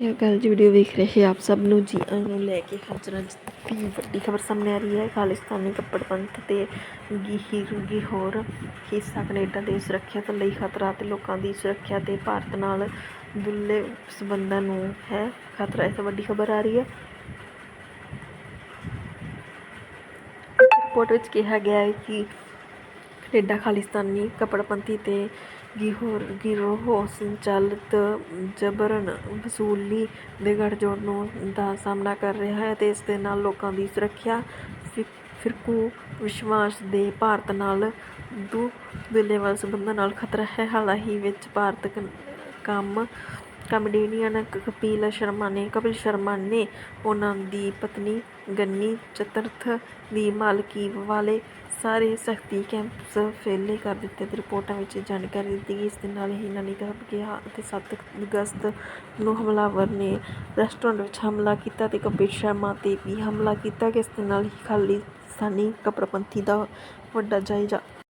ਇਹ ਗੱਲ ਜੀ ਵੀਡੀਓ ਵੇਖ ਰਹੇ ਆਪ ਸਭ ਨੂੰ, ਜੀ ਆਇਆਂ ਨੂੰ ਲੈ ਕੇ ਹਾਜ਼ਰ ਦੀ ਵੱਡੀ ਖਬਰ ਸਾਹਮਣੇ ਆ ਰਹੀ ਹੈ, ਖਾਲਿਸਤਾਨੀ ਕੱਪੜ ਤੇ ਗਿਰੂਗੀ ਹੋਰ ਹਿੱਸਾ ਕੈਨੇਡਾ ਦੇ ਸੁਰੱਖਿਅਤ ਲਈ ਖਤਰਾ ਤੇ ਲੋਕਾਂ ਦੀ ਸੁਰੱਖਿਆ ਤੇ ਭਾਰਤ ਨਾਲ ਦੁੱਲੇ ਸਬੰਧਾਂ ਨੂੰ ਹੈ ਖਤਰਾ ਇਸ ਵੱਡੀ ਖਬਰ ਆ ਰਹੀ ਹੈ। ਰਿਪੋਰਟ ਵਿੱਚ ਕਿਹਾ ਗਿਆ ਹੈ ਕਿ ਕੈਨੇਡਾ, ਖਾਲਿਸਤਾਨੀ ਕੱਪੜਪੰਥੀ ਤੇ ਗਿਹੋਰ, ਗਿਰੋਹ ਸੰਚਾਲਿਤ ਜਬਰਨ, ਵਸੂਲੀ ਦੇ ਗਠਜੋੜ ਨੂੰ ਦਾ ਸਾਹਮਣਾ ਕਰ ਰਿਹਾ ਹੈ ਅਤੇ ਇਸ ਦੇ ਨਾਲ ਲੋਕਾਂ ਦੀ ਸੁਰੱਖਿਆ ਫਿ- ਫਿਰਕੂ ਵਿਸ਼ਵਾਸ ਦੇ ਭਾਰਤ ਨਾਲ ਦੁ ਦੁੱਲੇਵਾਲ ਸੰਬੰਧਾਂ ਨਾਲ ਖਤਰਾ ਹੈ। ਹਾਲ ਹੀ ਵਿੱਚ ਭਾਰਤ ਕੰਮ, ਕਾਮੇਡੀਅਨ ਕਪਿਲ ਸ਼ਰਮਾ ਨੇ, ਕਪਿਲ ਸ਼ਰਮਾ ਨੇ ਉਹਨਾਂ ਦੀ ਪਤਨੀ ਗੰਨੀ ਚਤੁਰਥ ਦੀ ਮਾਲਕੀ ਵਾਲੇ ਸਾਰੇ ਸਖਤੀ ਕੈਂਪਸ ਫੇਲੇ ਕਰ ਦਿੱਤੇ ਅਤੇ ਰਿਪੋਰਟਾਂ ਵਿੱਚ ਜਾਣਕਾਰੀ ਦਿੱਤੀ ਗਈ। ਇਸ ਦੇ ਨਾਲ ਹੀ ਇਹਨਾਂ ਨੇ ਕਿਹਾ ਗਿਆ ਅਤੇ ਸੱਤ ਅਗਸਤ ਨੂੰ ਹਮਲਾਵਰ ਨੇ ਰੈਸਟੋਰੈਂਟ ਵਿੱਚ ਹਮਲਾ ਕੀਤਾ ਅਤੇ ਕਪਿਲ ਸ਼ਰਮਾ ਤੇ ਵੀ ਹਮਲਾ ਕੀਤਾ ਕਿ ਇਸ ਦੇ ਨਾਲ ਹੀ ਖਾਲਿਸਤਾਨੀ ਕੱਪੜਪੰਥੀ ਦਾ ਵੱਡਾ ਜਾਇਜ਼ਾ